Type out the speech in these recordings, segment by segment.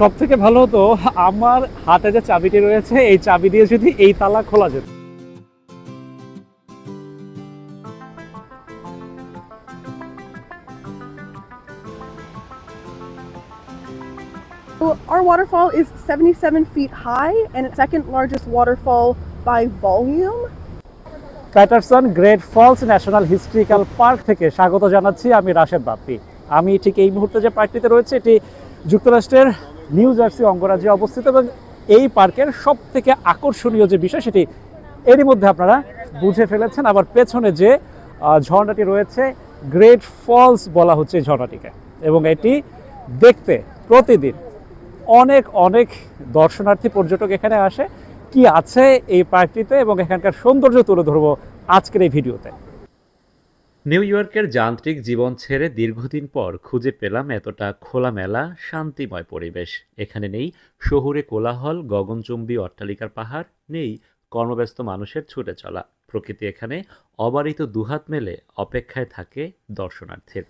সব থেকে ভালো হতো আমার হাতে যে চাবিটি রয়েছে এই চাবি দিয়ে যদি এই তালা খোলা যেত our waterfall is 77 feet high and it's second largest waterfall by volume. Paterson Great Falls National Historical Park থেকে স্বাগত জানাচ্ছি আমি রাশেদ বাপ্পি আমি ঠিক এই মুহূর্তে যে পার্কটিতে রয়েছে এটি যুক্তরাষ্ট্রের নিউ জার্সি অঙ্গরাজ্যে অবস্থিত এবং এই পার্কের সব থেকে আকর্ষণীয় যে বিষয় সেটি এরই মধ্যে আপনারা বুঝে ফেলেছেন। আবার পেছনে যে ঝর্ণাটি রয়েছে গ্রেট ফলস বলা হচ্ছে এই ঝর্ণাটিকে। এবং এটি দেখতে প্রতিদিন অনেক অনেক দর্শনার্থী, পর্যটক এখানে আসে। কি আছে এই পার্কটিতে এবং এখানকার সৌন্দর্য তুলে ধরবো আজকের এই ভিডিওতে। নিউ ইয়র্কের যান্ত্রিক জীবন ছেড়ে দীর্ঘদিন পর খুঁজে পেলাম এতটা খোলামেলা, শান্তিময় পরিবেশ। এখানে নেই শহুরে কোলাহল, গগনচুম্বী অট্টালিকার পাহাড়, নেই কর্মব্যস্ত মানুষের ছুটে চলা। প্রকৃতি এখানে অবারিত দুহাত মেলে অপেক্ষায় থাকে দর্শনার্থীর।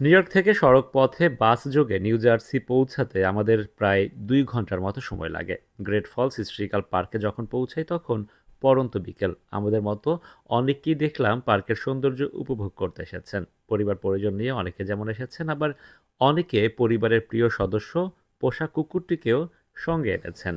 নিউ ইয়র্ক থেকে সড়ক পথে বাস যোগে নিউ জার্সি পৌঁছাতে আমাদের প্রায় দুই ঘণ্টার মতো সময় লাগে। গ্রেট ফলস হিস্ট্রিক্যাল পার্কে যখন পৌঁছাই তখন পরন্ত বিকেল। আমাদের মতো অনেককেই দেখলাম পার্কের সৌন্দর্য উপভোগ করতে এসেছেন। পরিবার পরিজন নিয়ে অনেকে যেমন এসেছেন, আবার অনেকে পরিবারের প্রিয় সদস্য, পোষা কুকুরটিকেও সঙ্গে এনেছেন।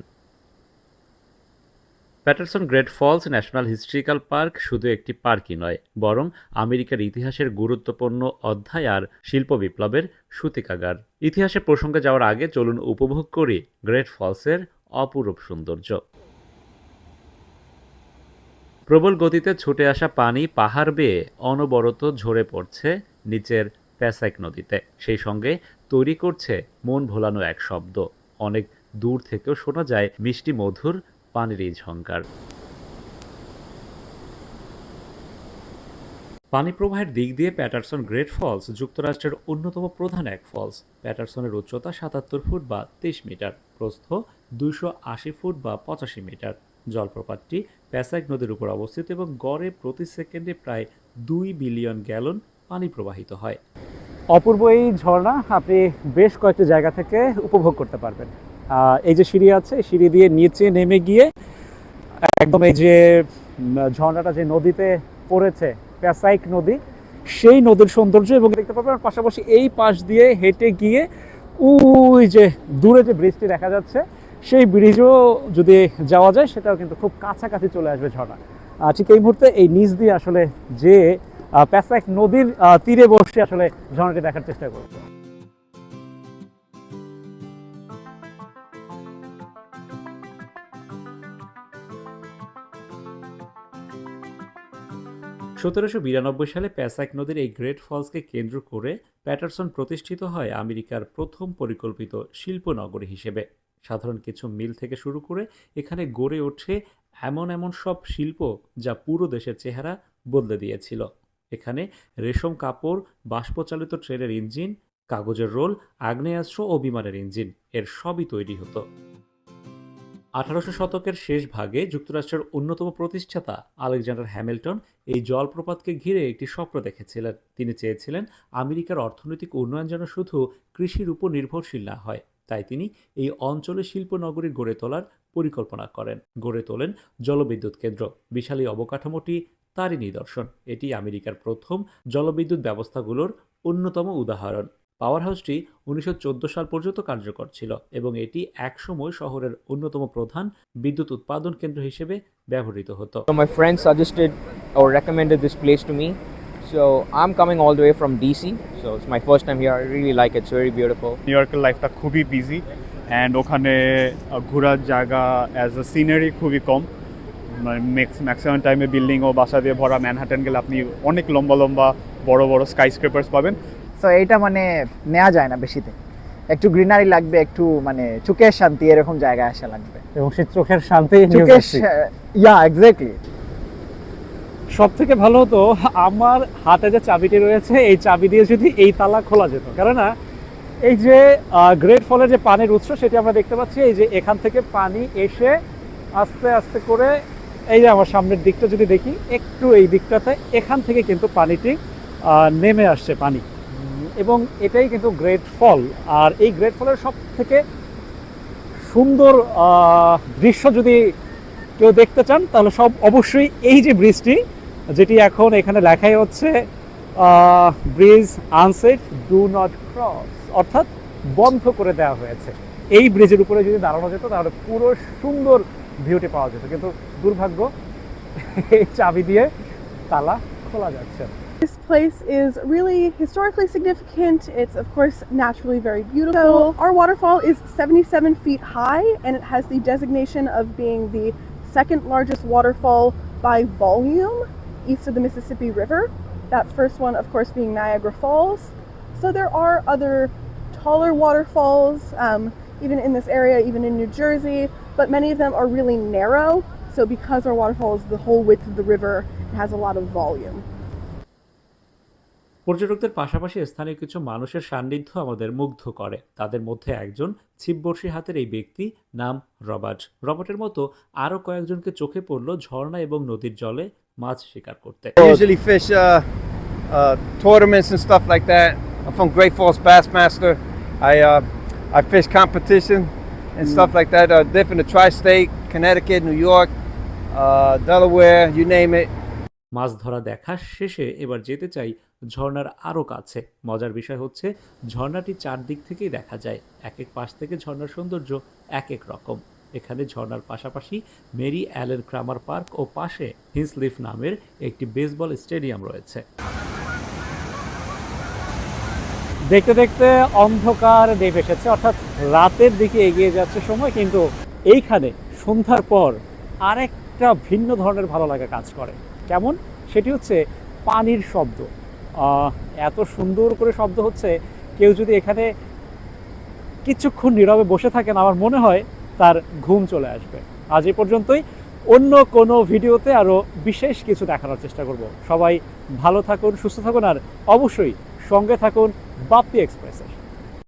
Paterson Great Falls National Historical Park শুধু একটি পার্কই নয়, বরং আমেরিকার ইতিহাসের গুরুত্বপূর্ণ অধ্যায় আর শিল্প বিপ্লবের সূতিকাগার। ইতিহাসের প্রসঙ্গে যাওয়ার আগে চলুন উপভোগ করি গ্রেট ফলসের অপরূপ সৌন্দর্য। প্রবল গতিতে ছুটে আসা পানি পাহাড় বেয়ে অনবরত ঝরে পড়ছে নিচের প্যাসাইক নদীতে। সেই সঙ্গে তৈরি করছে মন ভোলানো এক শব্দ। অনেক দূর থেকেও শোনা যায় মিষ্টি মধুর পানির এই ঝঙ্কার পানি প্রবাহের দিক দিয়ে প্যাটারসন গ্রেট ফলস যুক্তরাষ্ট্রের অন্যতম প্রধান এক ফলস। প্যাটারসনের উচ্চতা সাতাত্তর ফুট বা তেইশ মিটার, প্রস্থ দুইশো আশি ফুট বা পঁচাশি মিটার। জলপ্রপাতটি প্যাসাইক নদীর উপর অবস্থিত এবং গড়ে প্রতি সেকেন্ডে প্রায় দুই বিলিয়ন গ্যালন পানি প্রবাহিত হয়। অপূর্ব এই ঝর্ণা আপনি বেশ কয়েকটি জায়গা থেকে উপভোগ করতে পারবেন। এই যে সিঁড়ি আছে সিঁড়ি দিয়ে নিচে নেমে গিয়ে একদম এই যে ঝর্ণাটা যে নদীতে পড়েছে, প্যাসাইক নদী, সেই নদীর সৌন্দর্য এবং দেখতে পাবেন পাশাপাশি এই পাশ দিয়ে হেঁটে গিয়ে ওই যে দূরে যে ব্রিজটি দেখা যাচ্ছে সেই ব্রিজও যদি যাওয়া যায় সেটাও কিন্তু খুব কাছাকাছি চলে আসবে ঝর্ণা। ঠিক এই মুহূর্তে এই নিচ দিয়ে আসলে যে আহ, প্যাসাইক নদীর তীরে বসে আসলে ঝর্ণাটি দেখার চেষ্টা করব। সতেরোশো বিরানব্বই সালে প্যাসাক নদীর এই গ্রেট ফলসকে কেন্দ্র করে প্যাটারসন প্রতিষ্ঠিত হয় আমেরিকার প্রথম পরিকল্পিত শিল্প নগরী হিসেবে। সাধারণ কিছু মিল থেকে শুরু করে এখানে গড়ে ওঠে এমন এমন সব শিল্প যা পুরো দেশের চেহারা বদলে দিয়েছিল। এখানে রেশম কাপড়, বাষ্পচালিত ট্রেনের ইঞ্জিন, কাগজের রোল, আগ্নেয়াস্ত্র ও বিমানের ইঞ্জিন এর সবই তৈরি হতো। আঠারোশো শতকের শেষ ভাগে যুক্তরাষ্ট্রের অন্যতম প্রতিষ্ঠাতা আলেকজান্ডার হ্যামিল্টন এই জলপ্রপাতকে ঘিরে একটি স্বপ্ন দেখেছিলেন। তিনি চেয়েছিলেন আমেরিকার অর্থনৈতিক উন্নয়ন যেন শুধু কৃষির উপর নির্ভরশীল না হয়। তাই তিনি এই অঞ্চলে শিল্পনগরী গড়ে তোলার পরিকল্পনা করেন। গড়ে তোলেন জলবিদ্যুৎ কেন্দ্র। বিশাল এই অবকাঠামোটি তারই নিদর্শন। এটি আমেরিকার প্রথম জলবিদ্যুৎ ব্যবস্থাগুলোর অন্যতম উদাহরণ। পাওয়ার হাউসটি উনিশশো চোদ্দ সাল পর্যন্ত কার্যকর ছিল এবং এটি একসময় শহরের অন্যতম প্রধান বিদ্যুৎ উৎপাদন কেন্দ্র হিসেবে ব্যবহৃত হতো। My friend suggested or recommended this place to me. So I'm coming all the way from DC. So it's my first time here. I really like it. It's very beautiful. New ইয়র্কের লাইফটা খুবই busy and ওখানে ঘোরার জায়গা as a scenery খুবই কম maximum টাইমে building ও বাসা দিয়ে ভরা ম্যানহাটেন গেলে আপনি অনেক লম্বা লম্বা বড় বড় স্কাই স্ক্রেপার্স পাবেন তো এইটা মানে নেওয়া যায় না বেশিতে একটু গ্রিনারি লাগবে একটু মানে চোখের শান্তি এরকম জায়গায় আসা লাগবে এবং সে চোখের শান্তি চোখের। ইয়া এক্স্যাক্টলি সব থেকে ভালো হতো, আমার হাতে যে চাবিটি রয়েছে, এই চাবি দিয়ে যদি এই তালা খোলা যেত। কেননা, এই যে গ্রেট ফলের যে পানির উৎস, সেটি আমরা দেখতে পাচ্ছি, এই যে এখান থেকে পানি এসে আস্তে আস্তে করে এই যে আমার সামনের দিকটা যদি দেখি, একটু এই দিকটাতে, এখান থেকে কিন্তু পানিটি নেমে আসছে পানি। এবং এটাই কিন্তু গ্রেট ফল আর এই গ্রেট ফলের সব থেকে সুন্দর দৃশ্য যদি কেউ দেখতে চান, তাহলে সব অবশ্যই এই যে ব্রিজটি যেটি এখন এখানে লেখাই হচ্ছে bridge unsafe do not cross অর্থাৎ বন্ধ করে দেওয়া হয়েছে এই ব্রিজের উপরে যদি দাঁড়ানো যেত তাহলে পুরো সুন্দর ভিউটি পাওয়া যেত কিন্তু দুর্ভাগ্য এই চাবি দিয়ে তালা খোলা যাচ্ছে This place is really historically significant. It's, of course, naturally very beautiful. So, our waterfall is 77 feet high and it has the designation of being the second largest waterfall by volume east of the Mississippi River. That first one, of course, being Niagara Falls. So, there are other taller waterfalls, um, even in this area, even in New Jersey, but many of them are really narrow. So, because our waterfall is the whole width of the river, it has a lot of volume. পর্যটকদের পাশাপাশি স্থানীয় কিছু মানুষের সান্নিধ্য আমাদের মুগ্ধ করে তাদের মধ্যে একজন ছিপবর্ষী হাতের এই ব্যক্তি নাম রবার্ট রবার্টের মতো আরও কয়েকজনকে চোখে পড়ল ঝর্ণা এবং নদীর জলে মাছ শিকার করতে। Usually fish tournaments and stuff like that I from Great Falls bass master I I fish competition and stuff like that R different tri state Connecticut New York Delaware you name it মাছ ধরা দেখা শেষে এবার যেতে চাই ঝর্ণার আরও কাছে। মজার বিষয় হচ্ছে ঝর্ণাটি চারদিক থেকেই দেখা যায়। এক এক পাশ থেকে ঝর্ণার সৌন্দর্য এক এক রকম। এখানে ঝর্ণার পাশাপাশি মেরি অ্যালেন ক্রামার পার্ক ও পাশে হিন্সলিফ নামের একটি বেসবল স্টেডিয়াম রয়েছে। দেখতে দেখতে অন্ধকার নেমে এসেছে, অর্থাৎ রাতের দিকে এগিয়ে যাচ্ছে সময়, কিন্তু এইখানে সন্ধ্যার পর আরেকটা ভিন্ন ধরনের ভালো লাগা কাজ করে। কেমন? সেটি হচ্ছে পানির শব্দ। এত সুন্দর করে শব্দ হচ্ছে, কেউ যদি এখানে কিছুক্ষণ নীরবে বসে থাকেন, আমার মনে হয় তার ঘুম চলে আসবে। আজ এ পর্যন্তই। অন্য কোনো ভিডিওতে আরও বিশেষ কিছু দেখানোর চেষ্টা করব। সবাই ভালো থাকুন, সুস্থ থাকুন, আর অবশ্যই সঙ্গে থাকুন বাপ্পি এক্সপ্রেসের।